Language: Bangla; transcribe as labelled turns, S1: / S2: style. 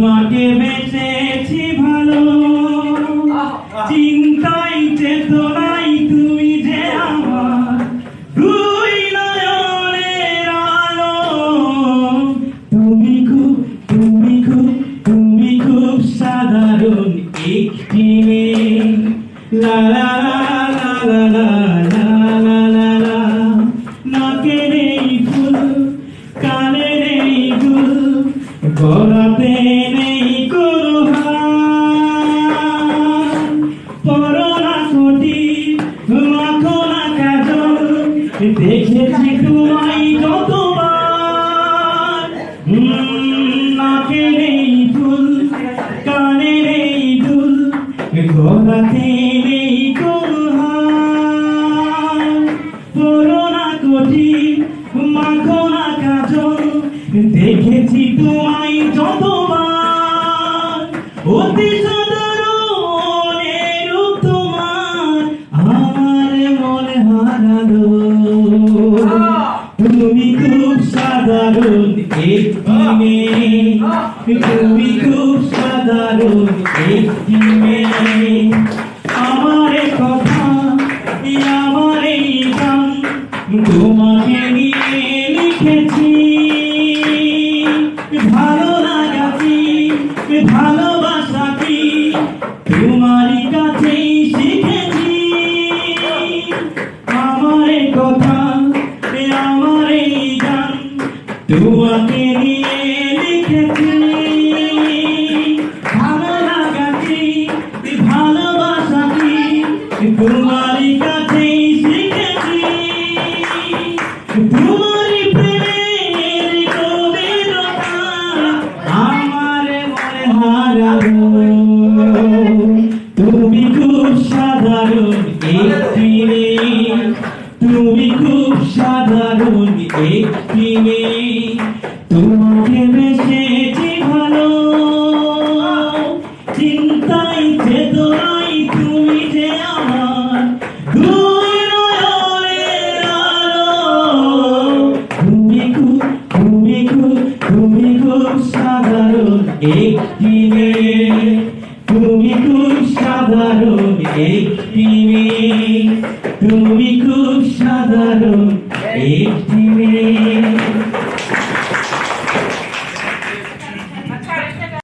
S1: তোমাকে বেঁচেছি ভালো চিন্তাই চেতনাই তুমি যে আমার দুই নয়নের আলো তুমি খুব তুমি খুব তুমি খুব সাধারণ একটি মেয়ে লা লা লা লা লা গলাতে ঠোঁটি মাখো না কাজল দেখেছি তোমায় কতবার নাকে নেই ফুল কানে নেই দুল গলাতে নেই করোনা কোটি মাখো না দেখেছি তোমায় যতবার, অতি তুমি খুব সাধারণ একটি মেয়ে। তুমি খুব সাধারণ একটি মেয়ে। আমার কথা আমার তোমাকে তোমাকে নিয়ে লিখেছি। ভালো লাগা কি? ভালোবাসা তোমারই শিখেছি। তোমারই আমার মনে হারালো। তুমি খুব সাধারণ তুমি খুব সাধারণ একটি মেয়ে। তোমাকে বেসেছি ভালো। চিন্তাই চেতনাই তুমি যে আমার তুমি খুব তুমি খুব তুমি খুব সাধারণ একটি মেয়ে। তুমি খুব সাধারণ একটি মেয়ে। তুমি খুব সাধারণ একটি মেয়ে।